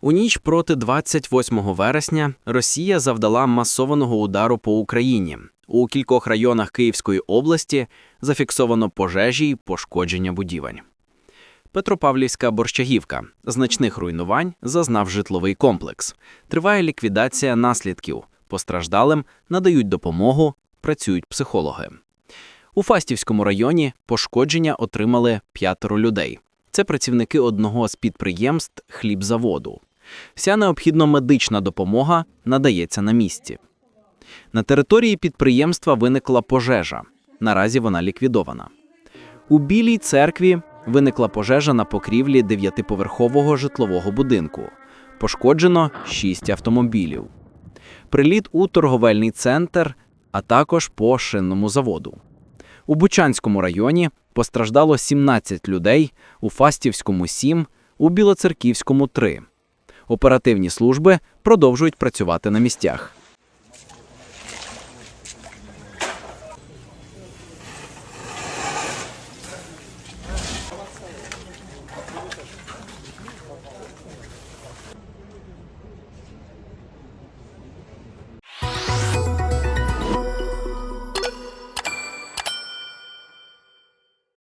У ніч проти 28 вересня Росія завдала масованого удару по Україні. У кількох районах Київської області зафіксовано пожежі й пошкодження будівель. Петропавлівська борщагівка. Значних руйнувань зазнав житловий комплекс. Триває ліквідація наслідків. Постраждалим надають допомогу, працюють психологи. У Фастівському районі пошкодження отримали п'ятеро людей. Це працівники одного з підприємств хлібзаводу. Вся необхідна медична допомога надається на місці. На території підприємства виникла пожежа. Наразі вона ліквідована. У Білій церкві виникла пожежа на покрівлі дев'ятиповерхового житлового будинку. Пошкоджено шість автомобілів. Приліт у торговельний центр, а також по шинному заводу. У Бучанському районі постраждало 17 людей, у Фастівському 7, у Білоцерківському 3. Оперативні служби продовжують працювати на місцях.